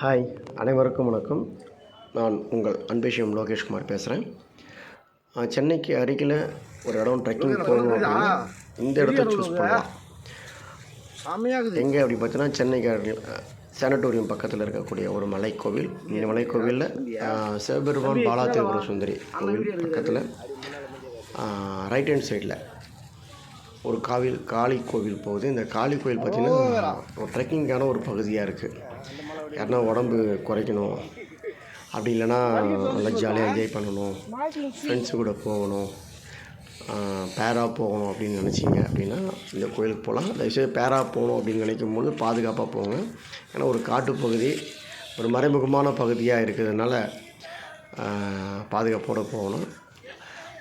Hi அனைவருக்கும் வணக்கம். நான் உங்கள் அன்பேஷியம் லோகேஷ்குமார் பேசுகிறேன் சென்னைக்கு அருகில் ஒரு இடம் ட்ரெக்கிங் போகணும் அப்படின்னா இந்த இடத்த சூஸ் பண்ணலாம். எங்கே அப்படி பார்த்தீங்கன்னா சென்னைக்கு அருகில் சானட்டோரியம் பக்கத்தில் இருக்கக்கூடிய ஒரு மலைக்கோவில். இந்த மலைக்கோவிலில் சிவபெருமான் பாலாதேபுர சுந்தரி கோவில் பக்கத்தில். ரைட் ஹேண்ட் சைடில் ஒரு காவில் காளி கோவில் போகுது. இந்த காளி கோவில் பார்த்திங்கன்னா ஒரு ட்ரெக்கிங்கான ஒரு பகுதியாக இருக்குது யாருன்னா உடம்பு குறைக்கணும். அப்படி இல்லைன்னா நல்லா ஜாலியாக என்ஜாய் பண்ணணும். ஃப்ரெண்ட்ஸு கூட போகணும். பேராக போகணும் அப்படின்னு நினச்சிங்க அப்படின்னா இந்த கோயிலுக்கு போகலாம். தயவுசெய்து பேராக போகணும் அப்படின்னு நினைக்கும் போது பாதுகாப்பாக போங்க. ஏன்னா ஒரு காட்டுப்பகுதி ஒரு மறைமுகமான பகுதியாக இருக்கிறதுனால பாதுகாப்போடு போகணும்.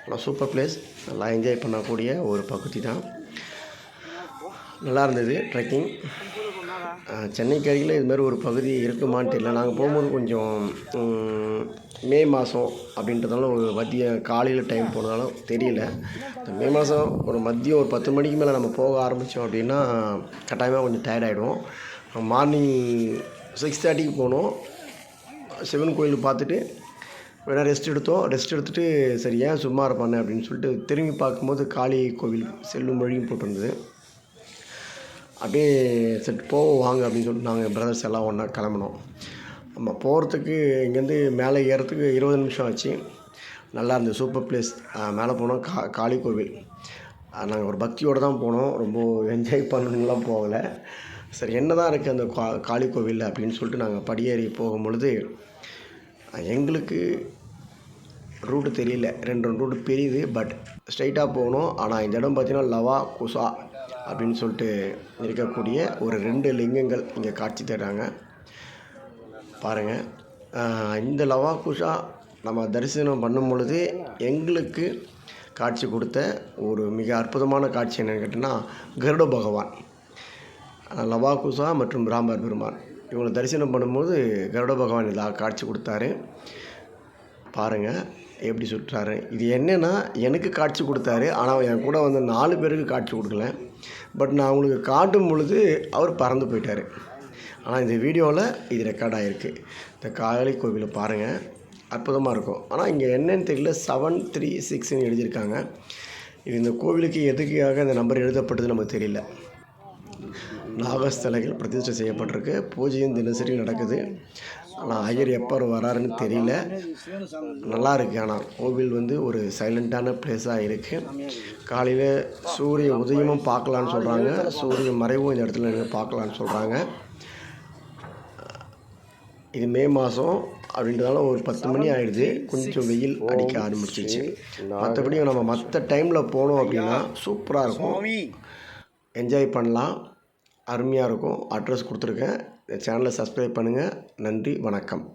ஆனால் சூப்பர் பிளேஸ் நல்லா என்ஜாய் பண்ணக்கூடிய ஒரு பகுதி தான். நல்லா இருந்தது ட்ரெக்கிங் சென்னைக்கு அருகில் இதுமாரி ஒரு பகுதி இருக்குமான்னு தெரியல. நாங்கள் போகும்போது கொஞ்சம் மே மாதம் அப்படின்றதால ஒரு மதிய காலையில் டைம் போனதால தெரியல. மே மாதம் ஒரு மதியம் ஒரு பத்து மணிக்கு மேலே நம்ம போக ஆரம்பித்தோம் அப்படின்னா கட்டாயமாக கொஞ்சம் டயர்ட் ஆகிடும் மார்னிங் சிக்ஸ் தேர்ட்டிக்கு போனோம். சிவன் கோயில் பார்த்துட்டு வேணா ரெஸ்ட் எடுத்தோம். ரெஸ்ட் எடுத்துகிட்டு சரி ஏன் சும்மா இருப்பானே அப்படின்னு சொல்லிட்டு திரும்பி பார்க்கும்போது காளி கோவில் செல்லும் மொழியும் போட்டிருந்தது. அப்படியே சரி போவோம் வாங்க அப்படின்னு சொல்லிட்டு நாங்கள் பிரதர்ஸ் எல்லாம் ஒன்றா கிளம்பினோம். நம்ம போகிறதுக்கு இங்கேருந்து மேலே ஏறத்துக்கு இருபது நிமிஷம் ஆச்சு. நல்லா இருந்தது சூப்பர் பிளேஸ் மேலே போனோம் கா காளி கோவில். நாங்கள் ஒரு பக்தியோடு தான் போனோம் ரொம்ப என்ஜாய் பண்ணணும்லாம் போகலை. சரி என்ன தான் இருக்குது அந்த கா காளி கோவில் அப்படின்னு சொல்லிட்டு நாங்கள் படியேறி போகும் பொழுது எங்களுக்கு ரூட்டு தெரியல. ரெண்டு ரூட்டு பெரியுது பட் ஸ்ட்ரைட்டாக போகணும். ஆனால் இந்த இடம் பார்த்தீங்கன்னா லவா குசா அப்படின்னு சொல்லிட்டு இருக்கக்கூடிய ஒரு ரெண்டு லிங்கங்கள் இங்கே காட்சி தர்றாங்க. பாருங்கள் இந்த லவா குஷா நம்ம தரிசனம் பண்ணும் பொழுது எங்களுக்கு காட்சி கொடுத்த ஒரு மிக அற்புதமான காட்சி என்னென்னு கேட்டிங்கன்னா கருட பகவான். லவா குஷா மற்றும் ராமர் பெருமான். இவங்களை தரிசனம் பண்ணும்போது கருட பகவான் இதாக காட்சி கொடுத்தாரு. பாருங்கள் எப்படி சுட்டுறாரு இது என்னென்னா எனக்கு காட்சி கொடுத்தாரு. ஆனால் என் கூட வந்து நாலு பேருக்கு காட்சி கொடுக்கல. பட் நான் அவங்களுக்கு காட்டும் பொழுது அவர் பறந்து போயிட்டார். ஆனால் இந்த வீடியோவில் இது ரெக்கார்ட் ஆகிருக்கு இந்த காளி கோவிலை பாருங்கள் அற்புதமாக இருக்கும். ஆனால் இங்கே என்னன்னு தெரியல. செவன் த்ரீ சிக்ஸ்னு எழுதியிருக்காங்க. இது இந்த கோவிலுக்கு எதுக்காக இந்த நம்பர் எழுதப்பட்டது நமக்கு தெரியல. நாகஸ்தலைகள் பிரதிஷ்டை செய்யப்பட்டிருக்கு. பூஜையும் தினசரி நடக்குது. ஆனால் ஐயர் எப்போ வராருன்னு தெரியல. நல்லா இருக்குது ஆனால் கோவில் வந்து ஒரு சைலண்ட்டான பிளேஸாக இருக்குது காலையில் சூரிய உதயமும் பார்க்கலான்னு சொல்கிறாங்க சூரிய மறைவும் இந்த இடத்துல நின்னு பார்க்கலான்னு சொல்கிறாங்க இது மே மாதம் அப்படின்றதால ஒரு பத்து மணி ஆயிடுது. கொஞ்சம் வெயில் அடிக்க ஆரம்பிச்சிச்சு. மற்றபடி நம்ம மற்ற டைமில் போனோம் அப்படின்னா சூப்பராக இருக்கும். என்ஜாய் பண்ணலாம். அருமையாக இருக்கும். அட்ரஸ் கொடுத்துருக்கேன். சேனலை சப்ஸ்கிரைப் பண்ணுங்கள் நன்றி வணக்கம்.